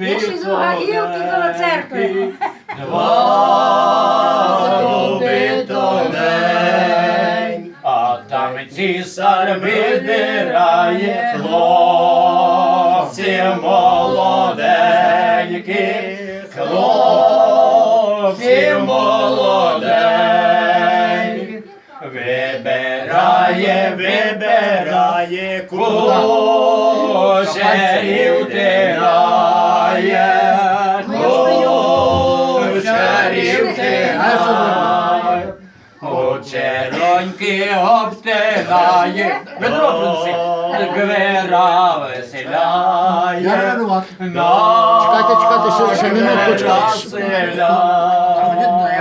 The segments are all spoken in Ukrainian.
Я ще з коло церкви. Два тонень, а там цісар вибирає хлопці молоденькі, хлопці молоденькі. Вибирає, вибирає, кучерів тирає, кучерів тирає, кучероньки обтирає, принеси, гвера веселяє, Я рядувати. Чекайте, чекайте, ще минутку, чекайте.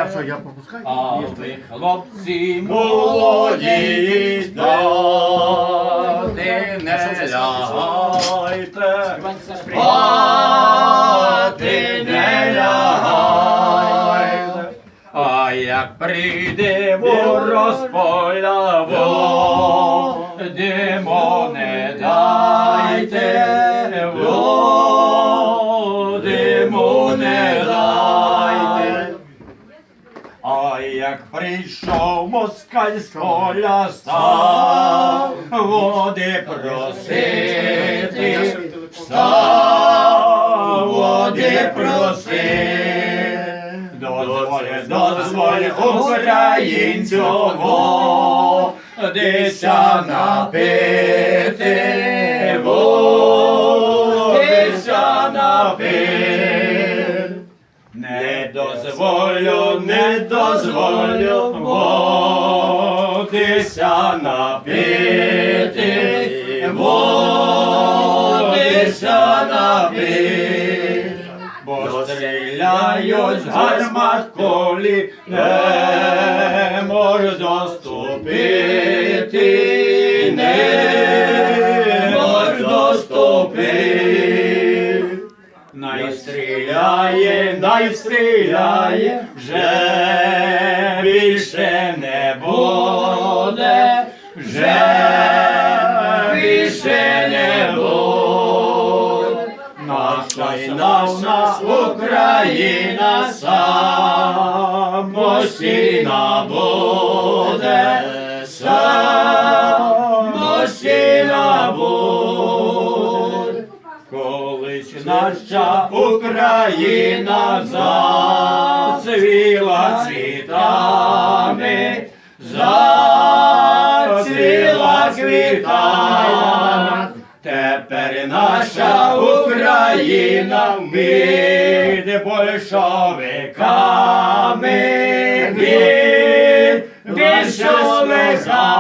Я що, я пропускаю? А ви, хлопці, молоді, спати не лягайте, спати не лягайте. А як прийде ворог з поля, водимо не дайте, водимо не дайте. Як прийшов москаль з став води просити, став води просити. Дозволь, дозволь українцю водися напити, дозволю, не дозволю водися напити, водися напити, бо стріляють гармат колі, не можу доступити, не можу доступити. Найстріляє, найстріляє, вже більше не буде, вже більше не буде. Наша наша Україна самостійна буде, самостійна буде. Наша Україна зацвіла цвітами, зацвіла цвітами. Тепер наша Україна вміде большовиками, від большовиками.